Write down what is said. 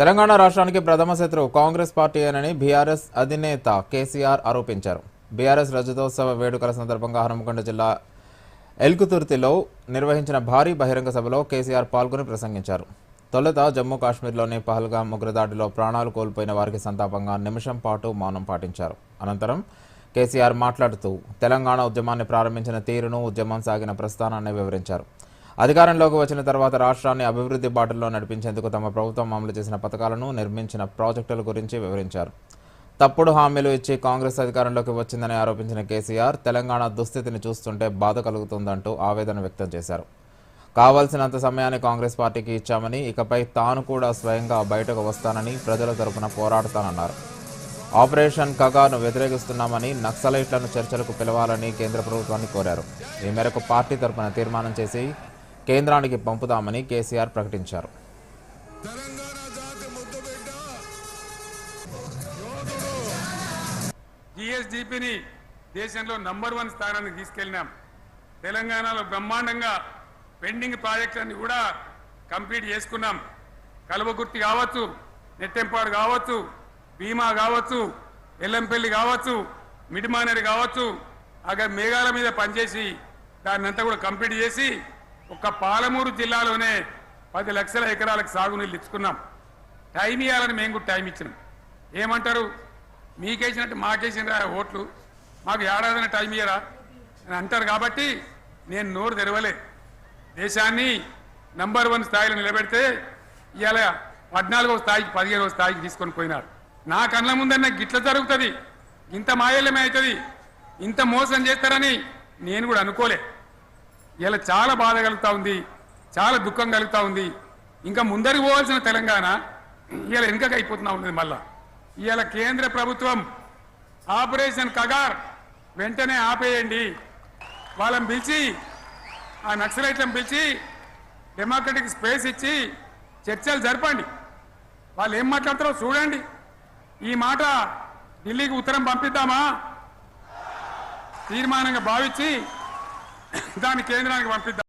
తెలంగాణ రాష్ట్రానికి ప్రథమ శత్రువు కాంగ్రెస్ పార్టీ పార్టీయేనని బీఆర్ఎస్ అధినేత కేసీఆర్ ఆరోపించారు. బీఆర్ఎస్ రజతోత్సవ వేడుకల సందర్భంగా హనుమకొండ జిల్లా ఎల్కుతుర్తిలో నిర్వహించిన భారీ బహిరంగ సభలో కేసీఆర్ పాల్గొని ప్రసంగించారు. తొలుత జమ్మూ కాశ్మీర్లోని పహల్గా ఉగ్రదాడిలో ప్రాణాలు కోల్పోయిన వారికి సంతాపంగా నిమిషం పాటు మౌనం పాటించారు. అనంతరం కేసీఆర్ మాట్లాడుతూ తెలంగాణ ఉద్యమాన్ని ప్రారంభించిన తీరును ఉద్యమం సాగిన ప్రస్థానాన్ని వివరించారు. అధికారంలోకి వచ్చిన తర్వాత రాష్ట్రాన్ని అభివృద్ధి బాటల్లో నడిపించేందుకు తమ ప్రభుత్వం అమలు చేసిన పథకాలను నిర్మించిన ప్రాజెక్టుల గురించి వివరించారు. తప్పుడు హామీలు ఇచ్చి కాంగ్రెస్ అధికారంలోకి వచ్చిందని ఆరోపించిన కేసీఆర్ తెలంగాణ దుస్థితిని చూస్తుంటే బాధ కలుగుతుందంటూ ఆవేదన వ్యక్తం చేశారు. కావాల్సినంత సమయాన్ని కాంగ్రెస్ పార్టీకి ఇచ్చామని ఇకపై తాను కూడా స్వయంగా బయటకు వస్తానని ప్రజల తరపున పోరాడతానన్నారు. ఆపరేషన్ కగాను వ్యతిరేకిస్తున్నామని నక్సలైట్లను చర్చలకు పిలవాలని కేంద్ర ప్రభుత్వాన్ని కోరారు. ఈ మేరకు పార్టీ తరపున తీర్మానం చేసి కేంద్రానికి పంపుతామని కేసీఆర్ ప్రకటించారు. తెలంగాణ జిఎస్డిపిని దేశంలో నంబర్ వన్ స్థానానికి తీసుకెళ్ళినాం. తెలంగాణలో బ్రహ్మాండంగా పెండింగ్ ప్రాజెక్టులన్నీ కూడా కంప్లీట్ చేసుకున్నాం. కలువగుర్తి కావచ్చు నెట్టెంపాడు కావచ్చు భీమా కావచ్చు ఎల్లంపల్లి కావచ్చు మిడిమానేరు కావచ్చు అక్కడ మేఘాల మీద పనిచేసి దాన్ని అంతా కూడా కంప్లీట్ చేసి ఒక్క పాలమూరు జిల్లాలోనే పది లక్షల ఎకరాలకు సాగునీళ్ళు ఇచ్చుకున్నాం. టైం ఇవ్వాలని మేము కూడా టైం ఇచ్చినాం. ఏమంటారు? మీకేసినట్టు మాకేసిన ఓట్లు? మాకు ఏడాదిన టైం ఇయ్యరా? అని అంటారు కాబట్టి నేను నోరు తెరవలే. దేశాన్ని నంబర్ వన్ స్థాయిలో నిలబెడితే ఇవాళ పద్నాలుగో స్థాయికి పదిహేనవ స్థాయికి తీసుకొని పోయినారు. నా కళ్ళ ముందన్న గిట్ల జరుగుతుంది. ఇంత మాయల్యమే అవుతుంది ఇంత మోసం చేస్తారని నేను కూడా అనుకోలే. ఇలా చాలా బాధ కలుగుతూ ఉంది చాలా దుఃఖం కలుగుతా ఉంది. ఇంకా ముందరికి పోవాల్సిన తెలంగాణ ఇలా వెనుకకి అయిపోతున్నా ఉన్నది మళ్ళా. ఇలా కేంద్ర ప్రభుత్వం ఆపరేషన్ కగార్ వెంటనే ఆపేయండి. వాళ్ళని పిలిచి ఆ నక్సలైట్లను పిలిచి డెమోక్రటిక్ స్పేస్ ఇచ్చి చర్చలు జరపండి. వాళ్ళు ఏం మాట్లాడతారో చూడండి. ఈ మాట ఢిల్లీకి ఉత్తరం పంపిద్దామా? తీర్మానంగా భావించి దాన్ని కేంద్రానికి పంపిద్దాం.